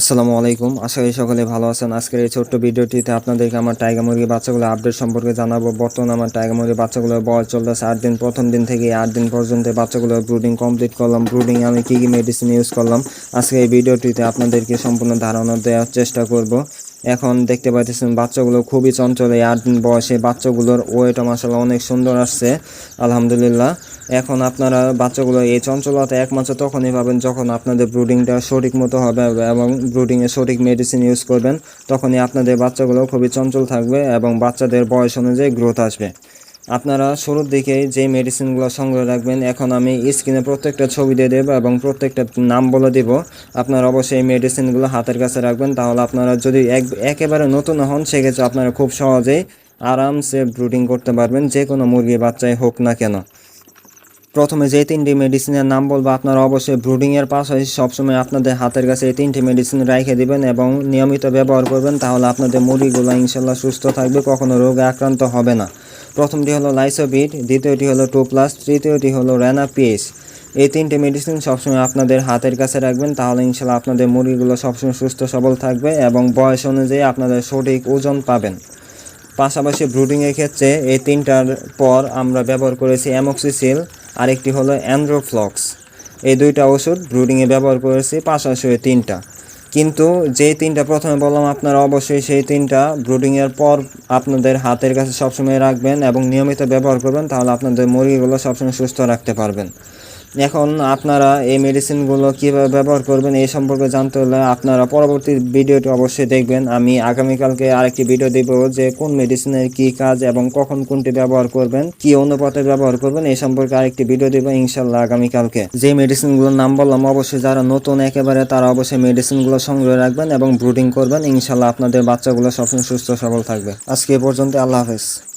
আসসালামু আলাইকুম। আশা করি সকলে ভালো আছেন। আজকের এই ছোট্ট ভিডিওটিতে আপনাদেরকে আমার টাইগার মুরগির বাচ্চাগুলো আপডেট সম্পর্কে জানাব। বর্তমানে আমার টাইগার মুরগির বাচ্চাগুলোর বয়স চলতেছে আট দিন। প্রথম দিন থেকে আট দিন পর্যন্ত বাচ্চাগুলোর ব্রুডিং কমপ্লিট করলাম। ব্রুডিং আমি কী কী মেডিসিন ইউজ করলাম? আজকে এই ভিডিওটিতে আপনাদেরকে সম্পূর্ণ ধারণা দেওয়ার চেষ্টা করব। এখন দেখতে পাইতেছেন, বাচ্চাগুলো খুবই চঞ্চল। এই আট দিন বয়সে বাচ্চাগুলোর ওয়েট মাসাল্লাহ অনেক সুন্দর আসছে। আলহামদুলিল্লাহ। এখন আপনারা বাচ্চাগুলো এই চঞ্চলতা একমাত্র তখনই পাবেন যখন আপনাদের ব্রুডিংটা সঠিক মতো হবে এবং ব্রুডিংয়ে সঠিক মেডিসিন ইউজ করবেন, তখনই আপনাদের বাচ্চাগুলো খুবই চঞ্চল থাকবে এবং বাচ্চাদের বয়স অনুযায়ী গ্রোথ আসবে। আপনারা শুরুর দিকে যে মেডিসিনগুলো সংগ্রহ রাখবেন, এখন আমি স্ক্রিনে প্রত্যেকটা ছবি দিয়ে দেবো এবং প্রত্যেকটা নাম বলে দেব। আপনারা অবশ্যই এই মেডিসিনগুলো হাতের কাছে রাখবেন, তাহলে আপনারা যদি এক, একেবারে নতুন হন, সেক্ষেত্রে আপনারা খুব সহজেই আরামসে ব্রুডিং করতে পারবেন যে কোনো মুরগি বাচ্চাই হোক না কেন। প্রথমে যে তিনটি মেডিসিনের নাম বলব, আপনারা অবশ্যই ব্রুডিংয়ের পাশাপাশি সবসময় আপনাদের হাতের কাছে এই তিনটি মেডিসিন রেখে দিবেন এবং নিয়মিত ব্যবহার করবেন, তাহলে আপনাদের মুরগিগুলো ইনশাল্লাহ সুস্থ থাকবে, কখনো রোগে আক্রান্ত হবে না। প্রথমটি হলো লাইসোবিট দ্বিতীয়টি হলো টু প্লাস তৃতীয়টি হলো র্যানা পিএস এই তিনটে মেডিসিন সবসময় আপনাদের হাতের কাছে রাখবেন, তাহলে ইনশাল্লাহ আপনাদের মুরগিগুলো সবসময় সুস্থ, সবল থাকবে এবং বয়স অনুযায়ী আপনাদের সঠিক ওজন পাবেন। পাশাপাশি ব্রুডিংয়ের ক্ষেত্রে এই তিনটার পর আমরা ব্যবহার করেছি অ্যামক্সিসিল আরেকটি হলো অ্যান্ড্রোফ্লক্স। এই দুইটা ওষুধ ব্রুডিংয়ে ব্যবহার করেছি, পাশাপাশি তিনটা। কিন্তু যেই তিনটা প্রথমে বললাম, আপনারা অবশ্যই সেই তিনটা ব্রুডিংয়ের পর আপনাদের হাতের কাছে সবসময় রাখবেন এবং নিয়মিত ব্যবহার করবেন, তাহলে আপনাদের মুরগিগুলো সবসময় সুস্থ রাখতে পারবেন। এখন আপনারা এই মেডিসিনগুলো কীভাবে ব্যবহার করবেন এই সম্পর্কে জানতে হলে আপনারা পরবর্তী ভিডিওটি অবশ্যই দেখবেন। আমি আগামীকালকে আরেকটি ভিডিও দেব যে কোন মেডিসিনের কি কাজ এবং কখন কোনটি ব্যবহার করবেন, কি অনুপাতে ব্যবহার করবেন এই সম্পর্কে আরেকটি ভিডিও দেবো ইনশাল্লাহ আগামীকালকে। যে মেডিসিনগুলোর নাম বললাম, অবশ্যই যারা নতুন একেবারে তারা অবশ্যই মেডিসিনগুলো সংগ্রহ রাখবেন এবং ব্রুডিং করবেন। ইনশাল্লাহ আপনাদের বাচ্চাগুলো সবসময় সুস্থ সবল থাকবে। আজকে পর্যন্ত আল্লাহ হাফেজ।